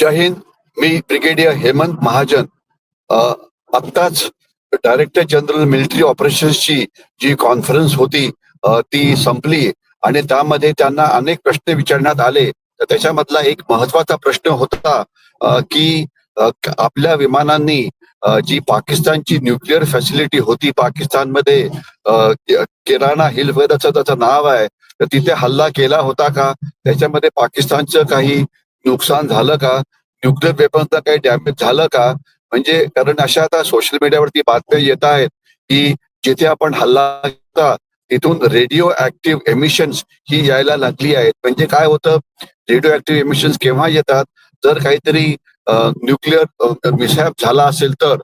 जय हिंद मी ब्रिगेडियर हेमंत महाजन. आत्ताच डायरेक्टर जनरल मिलिटरी ऑपरेशन्सची जी कॉन्फरन्स होती ती संपली आणि त्यामध्ये त्यांना अनेक प्रश्न विचारण्यात आले. तर त्याच्यामधला एक महत्त्वाचा प्रश्न होता की आपल्या विमानांनी जी पाकिस्तानची न्यूक्लिअर फॅसिलिटी होती पाकिस्तानमध्ये किराणा हिल वगैरेचं त्याचं नाव आहे तर तिथे हल्ला केला होता का? त्याच्यामध्ये पाकिस्तानचं काही नुकसान झालं का? न्यूक्लिअर वेपनचा काही डॅमेज झालं का? म्हणजे कारण अशा आता सोशल मीडियावरती बातम्या येत आहेत की जिथे आपण हल्ला होता तिथून रेडिओ ऍक्टिव्ह एमिशन्स ही यायला लागली आहेत. म्हणजे काय होतं? रेडिओ ऍक्टिव्ह एमिशन्स केव्हा येतात? जर काहीतरी न्यूक्लिअर मिसॅप झाला असेल तर.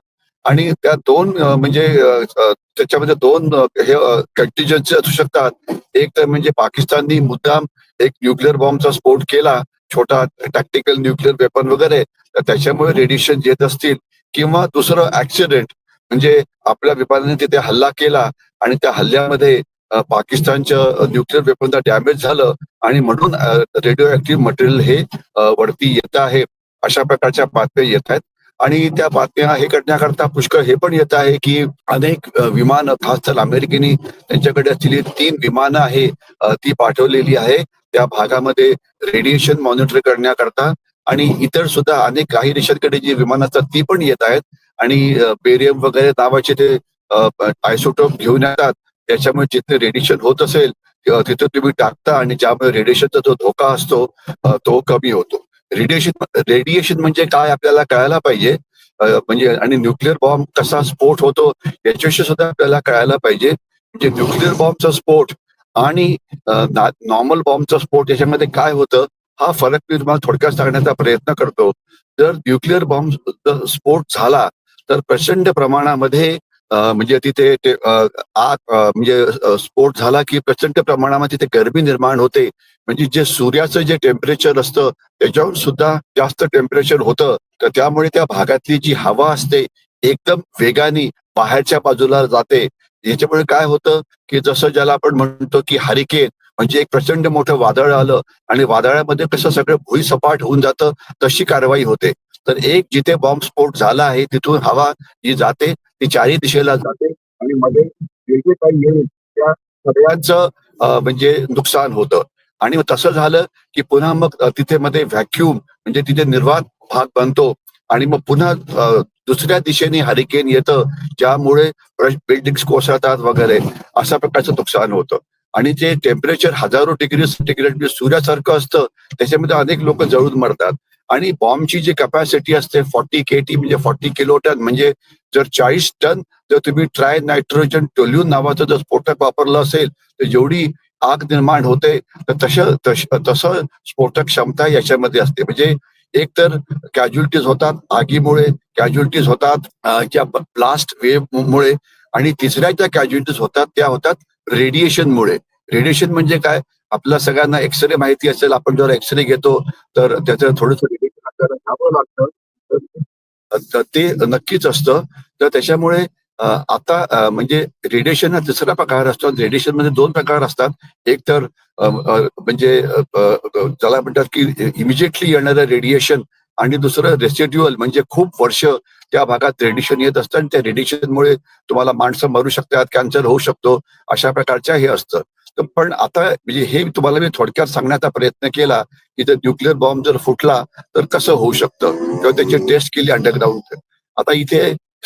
आणि त्या दोन म्हणजे त्याच्यामध्ये दोन हे कंटिजन्सी असू शकतात. एक तर म्हणजे पाकिस्ताननी मुद्दाम एक न्यूक्लिअर बॉम्बचा स्फोट केला. छोटा टॅक्टिकल न्यूक्लिअर वेपन वगैरे तर त्याच्यामुळे रेडिएशन येत असतील किंवा दुसरं ऍक्सिडेंट म्हणजे आपल्या विमानाने तिथे हल्ला केला आणि त्या हल्ल्यामध्ये पाकिस्तानच्या न्यूक्लिअर वेपनचा डॅमेज झालं आणि म्हणून रेडिओ ऍक्टिव्ह मटेरियल हे वरती येत आहे. अशा प्रकारच्या बातम्या येत आहेत. आणि त्या बातम्या हे करण्याकरता पुष्कळ हे पण येत आहे की अनेक विमान खास तर अमेरिकेने त्यांच्याकडे असलेली तीन विमानं आहे ती पाठवलेली आहे. त्या भागामध्ये रेडिएशन मॉनिटर करण्याकरता आणि इतर सुद्धा अनेक काही देशांकडे जी विमान असतात ती पण येत आहेत. आणि बेरियम वगैरे नावाचे ते आयसोटोप घेऊन येतात. त्याच्यामुळे जिथे रेडिएशन होत असेल तिथे तुम्ही टाकता आणि ज्यामुळे रेडिएशनचा जो धोका असतो तो कमी होतो. रेडिएशन रेडिएशन म्हणजे काय आपल्याला कळायला पाहिजे? म्हणजे आणि न्यूक्लिअर बॉम्ब कसा स्फोट होतो याच्याविषयी सुद्धा आपल्याला कळायला पाहिजे. म्हणजे न्यूक्लिअर बॉम्बचा स्फोट आणि नॉर्मल बॉम्बचा स्फोट याच्यामध्ये काय होतं हा फरक मी तुम्हाला थोडक्यात सांगण्याचा प्रयत्न करतो. जर न्यूक्लिअर बॉम्ब स्फोट झाला तर प्रचंड प्रमाणामध्ये म्हणजे तिथे आग म्हणजे स्फोट झाला की प्रचंड प्रमाणामध्ये तिथे गरमी निर्माण होते. म्हणजे जे सूर्याचं जे टेम्परेचर असतं त्याच्यावर सुद्धा जास्त टेम्परेचर होतं. तर त्यामुळे त्या भागातली जी हवा असते एकदम वेगाने बाहेरच्या बाजूला जाते. याच्यामुळे काय होतं की जसं ज्याला आपण म्हणतो की हरिकेन म्हणजे एक प्रचंड मोठं वादळ आलं आणि वादळामध्ये कसं सगळं भुईसपाट होऊन जातं तशी कारवाई होते. तर एक जिथे बॉम्ब स्फोट झाला आहे तिथून हवा जी जाते ती चारही दिशेला जाते आणि मध्ये जे जे काही येईल त्या सगळ्यांचं म्हणजे नुकसान होतं. आणि तसं झालं की पुन्हा मग तिथे मध्ये व्हॅक्युम म्हणजे तिथे निर्वात भाग बनतो आणि मग पुन्हा दुसऱ्या दिशेने हरिकेन येतं ज्यामुळे बिल्डिंग कोसळतात वगैरे अशा प्रकारचं नुकसान होतं. आणि जे टेम्परेचर हजारो डिग्री सेंटीग्रेड म्हणजे सूर्यासारखं असतं त्याच्यामध्ये अनेक लोक जळून मरतात. आणि बॉम्बची जी कॅपॅसिटी असते फॉर्टी के टी म्हणजे फॉर्टी किलो टन म्हणजे जर चाळीस टन जर तुम्ही ट्राय नायट्रोजन टोल्यून नावाचं जर स्फोटक वापरलं असेल तर जेवढी आग निर्माण होते तर तसं तसं स्फोटक क्षमता याच्यामध्ये असते. म्हणजे एक तर कॅज्युलिटीज होतात आगीमुळे कॅज्युलिटीज होतात ज्या ब्लास्ट वेव्ह मुळे आणि तिसऱ्या ज्या कॅज्युलिटीज होतात त्या होतात रेडिएशनमुळे रेडिएशन म्हणजे काय? आपल्या सगळ्यांना एक्सरे माहिती असेल आपण जेव्हा एक्सरे घेतो तर त्याचं थोडंसं रेडिएशन आपल्याला घ्यावं लागतं. तर ते नक्कीच असतं. तर त्याच्यामुळे आता म्हणजे रेडिएशन हा तिसरा प्रकार असतो. रेडिएशनमध्ये दोन प्रकार असतात. एक तर म्हणजे ज्याला म्हणतात की इमिजिएटली येणारं रेडिएशन आणि दुसरं रेसिड्युअल म्हणजे खूप वर्ष त्या भागात रेडिएशन येत असतं आणि त्या रेडिएशनमुळे तुम्हाला माणसं मरू शकतात कॅन्सर होऊ शकतो अशा प्रकारच्या हे असतं. तर पण आता म्हणजे हे तुम्हाला मी थोडक्यात सांगण्याचा प्रयत्न केला की जर न्यूक्लिअर बॉम्ब जर फुटला तर कसं होऊ शकतं? किंवा त्याची टेस्ट केली अंडरग्राऊंड आता इथे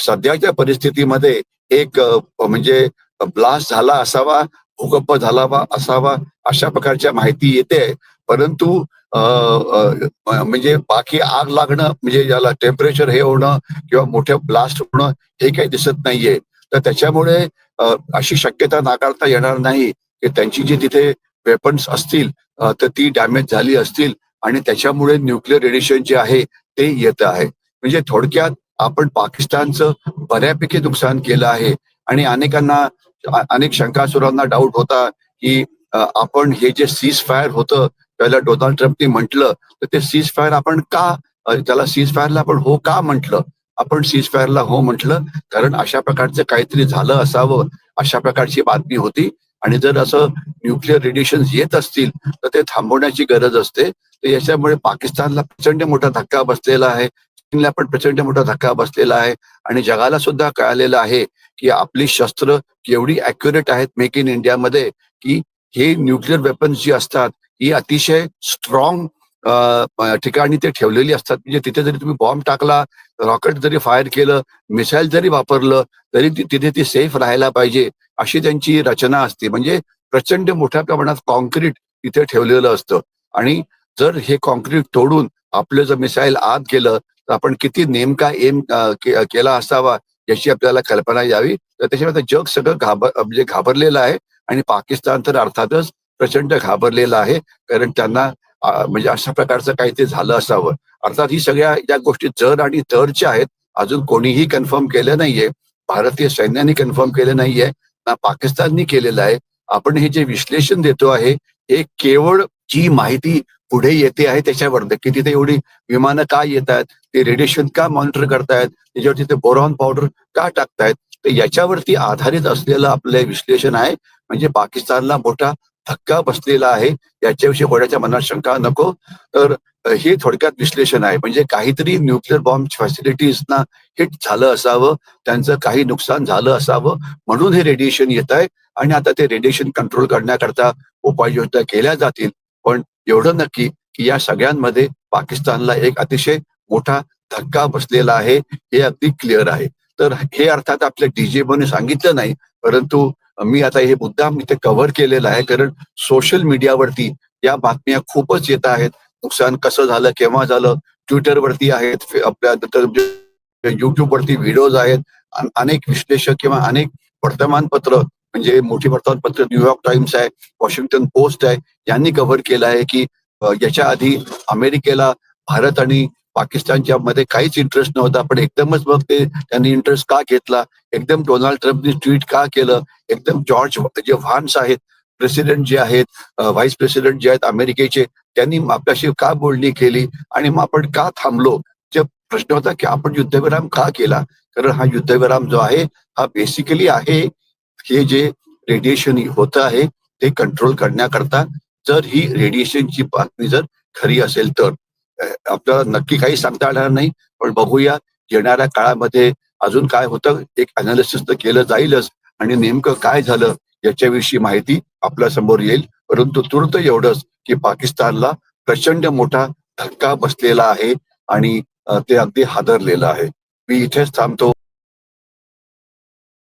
सध्याच्या परिस्थितीमध्ये एक म्हणजे ब्लास्ट झाला असावा भूकंप झाला वा असावा अशा प्रकारच्या माहिती येते. परंतु म्हणजे बाकी आग लागणं म्हणजे याला टेम्परेचर हे होणं किंवा मोठे ब्लास्ट होणं हे काही दिसत नाहीये. तर त्याच्यामुळे अशी शक्यता नाकारता येणार नाही की त्यांची जी तिथे वेपन्स असतील तर ती डॅमेज झाली असतील आणि त्याच्यामुळे न्यूक्लिअर रेडिएशन जे आहे ते येत आहे. म्हणजे थोडक्यात आपण पाकिस्तानचं बऱ्यापैकी नुकसान केलं आहे. आणि अनेकांना अनेक शंकासुरांना डाऊट होता की आपण हे जे सीज फायर होतं त्याला डोनाल्ड ट्रम्पने म्हटलं तर ते सीज फायर आपण का त्याला सीज फायरला आपण हो का म्हटलं? आपण सीज फायरला हो म्हटलं कारण अशा प्रकारचं काहीतरी झालं असावं अशा प्रकारची बातमी होती. आणि जर असं न्यूक्लिअर रेडिएशन येत असतील तर ते थांबवण्याची गरज असते. तर याच्यामुळे पाकिस्तानला प्रचंड मोठा धक्का बसलेला आहे. पण प्रचंड मोठा धक्का बसलेला आहे. आणि जगाला सुद्धा कळालेलं आहे की आपली शस्त्र केवढी अॅक्युरेट आहेत मेक इन इंडियामध्ये की हे न्यूक्लिअर वेपन्स जी असतात ही अतिशय स्ट्रॉंग ठिकाणी ते ठेवलेली असतात. म्हणजे तिथे जरी तुम्ही बॉम्ब टाकला रॉकेट जरी फायर केलं मिसाईल जरी वापरलं तरी ती- तिथे ती सेफ राहायला पाहिजे अशी त्यांची रचना असते. म्हणजे प्रचंड मोठ्या प्रमाणात कॉन्क्रीट तिथे ठेवलेलं असतं. आणि जर हे कॉन्क्रीट तोडून आपलं जर मिसाईल आत गेलं आपण किती नेमका एम केला असावा याची आपल्याला कल्पना यावी. तर त्याच्यामुळे जग सगळं घाबर म्हणजे घाबरलेलं आहे आणि पाकिस्तान तर अर्थातच प्रचंड घाबरलेलं आहे. कारण त्यांना म्हणजे अशा प्रकारचं काही ते झालं असावं. अर्थात ही सगळ्या या गोष्टी जर आणि तरच्या आहेत. अजून कोणीही कन्फर्म केलं नाहीये. भारतीय सैन्याने कन्फर्म केलं नाहीये. ना पाकिस्ताननी केलेलं आहे. आपण हे जे विश्लेषण देतो आहे हे केवळ जी माहिती पुढे येते आहे त्याच्यावर. की तिथे एवढी विमानं का येत आहेत ते रेडिएशन का मॉनिटर करतायत? त्याच्यावर तिथे बोरॉन पावडर का टाकतायत? तर याच्यावरती आधारित असलेलं आपलं विश्लेषण आहे. म्हणजे पाकिस्तानला मोठा धक्का बसलेला आहे. याच्याविषयी कोणाच्या मनात शंका नको. तर हे थोडक्यात विश्लेषण आहे. म्हणजे काहीतरी न्यूक्लिअर बॉम्ब फॅसिलिटीजना हिट झालं असावं. त्यांचं काही नुकसान झालं असावं. म्हणून हे रेडिएशन येत आहे. आणि आता ते रेडिएशन कंट्रोल करण्याकरता उपाययोजना केल्या जातील. पण एवढं नक्की की या सगळ्यांमध्ये पाकिस्तानला एक अतिशय मोठा धक्का बसलेला आहे हे अगदी क्लिअर आहे. तर हे अर्थात आपल्या डीजेबोने सांगितलं नाही परंतु मी आता हे मुद्दाम इथे कव्हर केलेलं आहे कारण सोशल मीडियावरती या बातम्या खूपच येत आहेत. नुकसान कसं झालं केव्हा झालं ट्विटरवरती आहेत आपल्या नंतर युट्यूबवरती व्हिडिओज आहेत अनेक विश्लेषक किंवा अनेक वर्तमानपत्र म्हणजे मोठी वर्तमानपत्र न्यूयॉर्क टाइम्स आहे वॉशिंग्टन पोस्ट आहे यांनी कव्हर केलं आहे की याच्या आधी अमेरिकेला भारत आणि पाकिस्तानच्या मध्ये काहीच इंटरेस्ट नव्हता. पण एकदमच मग ते त्यांनी इंटरेस्ट का घेतला? एकदम डोनाल्ड ट्रम्पनी ट्विट का केलं? एकदम जॉर्ज जे व्हान्स आहेत प्रेसिडेंट जे आहेत व्हाईस प्रेसिडेंट जे आहेत अमेरिकेचे त्यांनी आपल्याशी का बोलणी केली? आणि मग आपण का थांबलो? जे प्रश्न होता की आपण युद्धविराम का केला? कारण हा युद्धविराम जो आहे हा बेसिकली आहे हे जे रेडिएशन होत आहे ते कंट्रोल करण्याकरता जर ही रेडिएशनची बातमी जर खरी असेल तर. आपल्याला नक्की काही सांगता येणार नाही पण बघूया येणाऱ्या काळामध्ये अजून काय होतं एक अनालिसिस तर केलं जाईलच आणि नेमकं काय झालं याच्याविषयी माहिती आपल्यासमोर येईल. परंतु तूर्त एवढंच की पाकिस्तानला प्रचंड मोठा धक्का बसलेला आहे आणि ते अगदी हादरलेलं आहे. मी इथेच थांबतो.